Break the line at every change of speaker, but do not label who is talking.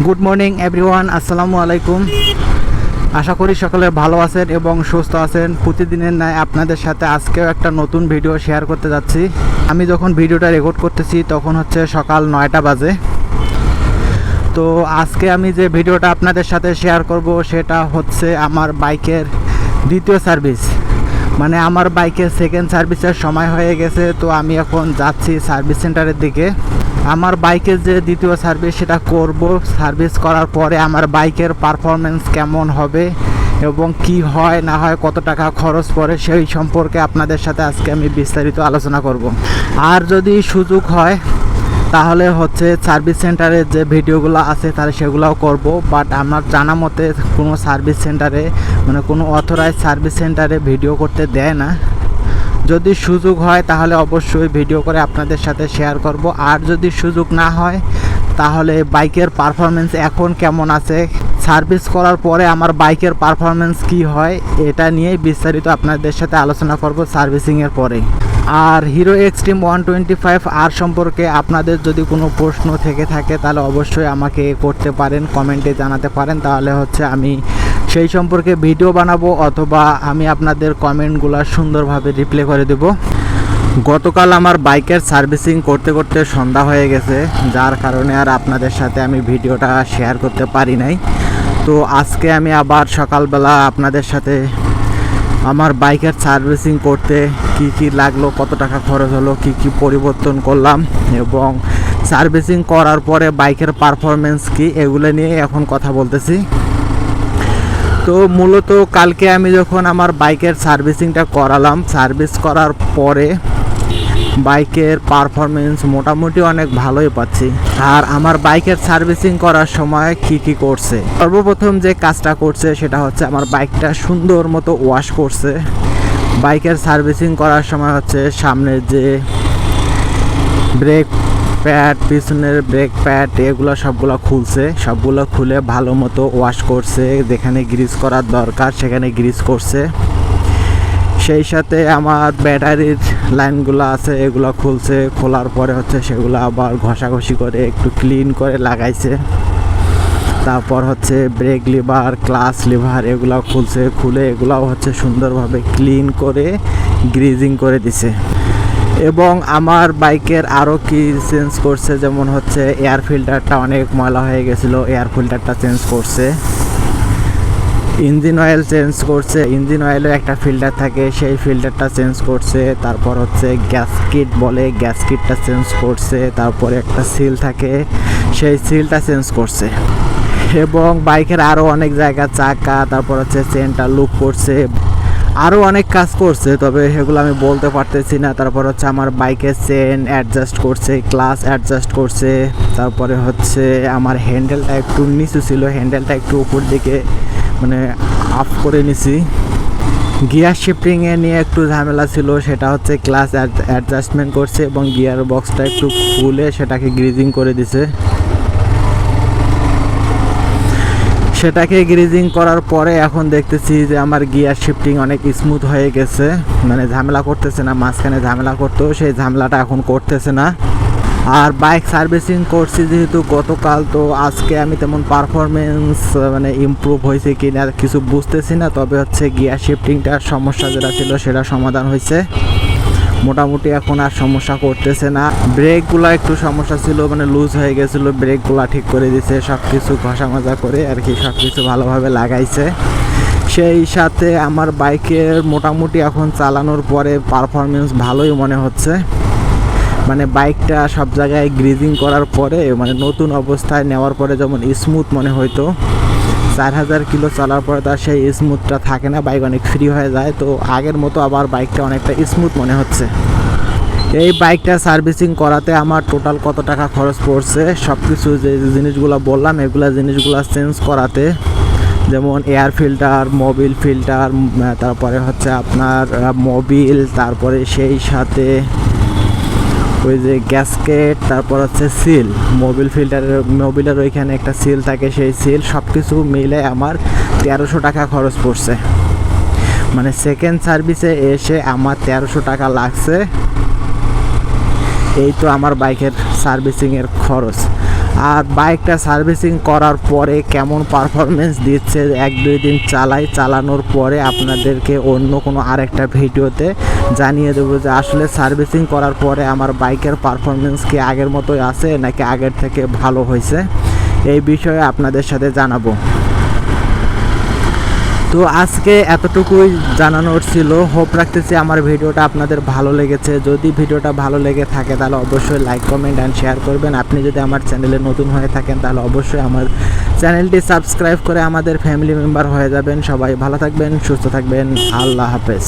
Good morning everyone আসসালামু আলাইকুম আশা করি সকলে ভালো আছেন এবং সুস্থ আছেন। প্রতিদিনের ন্যায় আপনাদের সাথে আজকেও একটা নতুন ভিডিও শেয়ার করতে যাচ্ছি। আমি যখন ভিডিওটা রেকর্ড করতেছি, তখন হচ্ছে সকাল নয়টা বাজে। তো আজকে আমি যে ভিডিওটা আপনাদের সাথে শেয়ার করব, সেটা হচ্ছে আমার বাইকের দ্বিতীয় সার্ভিস মানে আমার বাইকের সেকেন্ড সার্ভিসের সময় হয়ে গেছে, তো আমি এখন যাচ্ছি সার্ভিস সেন্টারের দিকে। আমার বাইকের যে দ্বিতীয় সার্ভিস সেটা করব। সার্ভিস করার পরে আমার বাইকের পারফরমেন্স কেমন হবে এবং কি হয়, না হয়, কত টাকা খরচ পড়ে সেই সম্পর্কে আপনাদের সাথে আজকে আমি বিস্তারিত আলোচনা করব। আর যদি সুযোগ হয় তাহলে হচ্ছে সার্ভিস সেন্টারে যে ভিডিওগুলো আছে তাহলে সেগুলোও করব বাট আমার জানা মতে কোনো সার্ভিস সেন্টারে মানে কোনো অথরাইজ সার্ভিস সেন্টারে ভিডিও করতে দেয় না। যদি সুযোগ হয় তাহলে অবশ্যই ভিডিও করে আপনাদের সাথে শেয়ার করব, আর যদি সুযোগ না হয় তাহলে বাইকের পারফরমেন্স এখন কেমন আছে সার্ভিস করার পরে আমার বাইকের পারফরমেন্স কি হয়, এটা নিয়েই বিস্তারিত আপনাদের সাথে আলোচনা করব সার্ভিসিংয়ের পরে। আর Hero Xtreme one twenty five আর সম্পর্কে আপনাদের যদি কোনো প্রশ্ন থেকে থাকে, তাহলে অবশ্যই আমাকে করতে পারেন কমেন্টে জানাতে পারেন। তাহলে হচ্ছে আমি সেই সম্পর্কে ভিডিও বানাবো অথবা আমি আপনাদের কমেন্টগুলো সুন্দরভাবে রিপ্লাই করে দেব। গতকাল আমার বাইকের সার্ভিসিং করতে করতে সন্ধ্যা হয়ে গেছে, যার কারণে আর আপনাদের সাথে আমি ভিডিওটা শেয়ার করতে পারি নাই। তো আজকে আমি আবার সকালবেলা আপনাদের সাথে আমার বাইকের সার্ভিসিং করতে কি কি লাগল, কত টাকা খরচ হলো, কি কি পরিবর্তন করলাম এবং সার্ভিসিং করার পরে বাইকের পারফরমেন্স কি এগুলো নিয়ে এখন কথা বলতেছি। তো মূলত কালকে আমি যখন আমার বাইকের সার্ভিসিংটা করালাম, সার্ভিস করার পরে বাইকের পারফরমেন্স মোটামুটি অনেক ভালোই পাচ্ছি। আর আমার বাইকের সার্ভিসিং করার সময় কি কি করছে? সর্বপ্রথম যে কাজটা করছে সেটা হচ্ছে আমার বাইকটা সুন্দর মতো ওয়াশ করছে। বাইকের সার্ভিসিং করার সময় হচ্ছে সামনের যে ব্রেক প্যাড পিছনের ব্রেক প্যাড এগুলো সবগুলো খুলছে। সবগুলো খুলে ভালো মতো ওয়াশ করছে। যেখানে গ্রিস করার দরকার সেখানে গ্রিস করছে। সেই সাথে আমার ব্যাটারির লাইনগুলো আছে, এগুলো খুলছে, খোলার পরে হচ্ছে সেগুলো আবার ঘষাঘষি করে একটু ক্লিন করে লাগাইছে। তারপর হচ্ছে ব্রেক লিভার ক্লাস লিভার এগুলো খুলছে, খুলে এগুলাও হচ্ছে সুন্দরভাবে ক্লিন করে গ্রিজিং করে দিছে। এবং আমার বাইকের আরও কি চেঞ্জ করছে, যেমন হচ্ছে এয়ার ফিল্টারটা অনেক ময়লা হয়ে গেছিল এয়ার ফিল্টারটা চেঞ্জ করছে। ইঞ্জিন অয়েল চেঞ্জ করছে, ইঞ্জিন অয়েলের একটা ফিল্টার থাকে, সেই ফিল্টারটা চেঞ্জ করছে, তারপর হচ্ছে গ্যাস কিট বলে গ্যাস কিটটা চেঞ্জ করছে, তারপরে একটা সিল থাকে, সেই সিলটা চেঞ্জ করছে। এবং বাইকের আরও অনেক জায়গা, চাকা, তারপর হচ্ছে চেনটা লুক করছে আরও অনেক কাজ করছে, তবে সেগুলো আমি বলতে পারতেছি না। তারপর হচ্ছে আমার বাইকের চেন অ্যাডজাস্ট করছে ক্লাস অ্যাডজাস্ট করছে, তারপরে হচ্ছে আমার হ্যান্ডেলটা একটু নিচু ছিল হ্যান্ডেলটা একটু উপর দিকে মানে আপ করে নিছি। গিয়ার শিফটিংয়ে নিয়ে একটু ঝামেলা ছিল, সেটা হচ্ছে ক্লাস অ্যাডজাস্টমেন্ট করছে এবং গিয়ার বক্সটা একটু খুলে সেটাকে গ্রিজিং করে দিছে। সেটাকে গ্রিজিং করার পরে এখন দেখতেছি যে আমার গিয়ার শিফটিং অনেক স্মুথ হয়ে গেছে। মানে ঝামেলা করতেছে না, মাঝখানে ঝামেলা করতেও সেই ঝামেলাটা এখন করতেছে না। আর বাইক সার্ভিসিং করছি যেহেতু গতকাল, তো আজকে আমি তেমন পারফরমেন্স মানে ইমপ্রুভ হয়েছে কি না কিছু বুঝতেছি না। তবে হচ্ছে গিয়ার শিফটিংটার সমস্যা যেটা ছিল সেটা সমাধান হয়েছে। মোটামুটি এখন আর সমস্যা করতেছে না। ব্রেকগুলো একটু সমস্যা ছিল মানে লুজ হয়ে গেছিল ব্রেকগুলো ঠিক করে দিছে সব কিছু ঘষা মাজা করে আর কি সব কিছু ভালোভাবে লাগাইছে। সেই সাথে আমার বাইকের মোটামুটি এখন চালানোর পরে পারফরমেন্স ভালোই মনে হচ্ছে। মানে বাইকটা সব জায়গায় গ্রিজিং করার পরে মানে নতুন অবস্থায় নেওয়ার পরে যেমন স্মুথ মনে হইতো, চার হাজার কিলো চলার পরে তার সেই স্মুথটা থাকে না বাইক অনেক ফ্রি হয়ে যায়। তো আগের মতো আবার বাইকটা অনেকটা স্মুথ মনে হচ্ছে। এই বাইকটা সার্ভিসিং করাতে আমার টোটাল কত টাকা খরচ পড়ছে সব কিছু যে জিনিসগুলো বললাম, এগুলো জিনিসগুলো চেঞ্জ করাতে, যেমন এয়ার ফিল্টার মোবিল ফিল্টার তারপরে হচ্ছে আপনার মোবিল তারপরে সেই সাথে ওই যে গ্যাসকেট তারপর হচ্ছে সিল মোবিল ফিল্টারের মোবিলের ওইখানে একটা সিল থাকে সেই সিল সব কিছু মিলে আমার তেরোশো টাকা খরচ পড়ছে। মানে সেকেন্ড সার্ভিসে এসে আমার তেরোশো টাকা লাগছে। এই তো আমার বাইকের সার্ভিসিংয়ের খরচ। আর বাইকটা সার্ভিসিং করার পরে কেমন পারফরমেন্স দিচ্ছে, এক, দুই দিন চালাই, চালানোর পরে আপনাদেরকে অন্য কোনো আরেকটা ভিডিওতে জানিয়ে দেবো যে আসলে সার্ভিসিং করার পরে আমার বাইকের পারফরমেন্স কি আগের মতোই আছে নাকি আগের থেকে ভালো হয়েছে, এই বিষয়ে আপনাদের সাথে জানাব। তো আজকে এতটুকুই জানানোর ছিল। হোপ রাখতেছি আমার ভিডিওটা আপনাদের ভালো লেগেছে। যদি ভিডিওটা ভালো লেগে থাকে, তাহলে অবশ্যই লাইক কমেন্ট অ্যান্ড শেয়ার করবেন। আপনি যদি আমার চ্যানেলে নতুন হয়ে থাকেন, তাহলে অবশ্যই আমার চ্যানেলটি সাবস্ক্রাইব করে আমাদের ফ্যামিলি মেম্বার হয়ে যাবেন। সবাই ভালো থাকবেন, সুস্থ থাকবেন। আল্লাহ হাফেজ।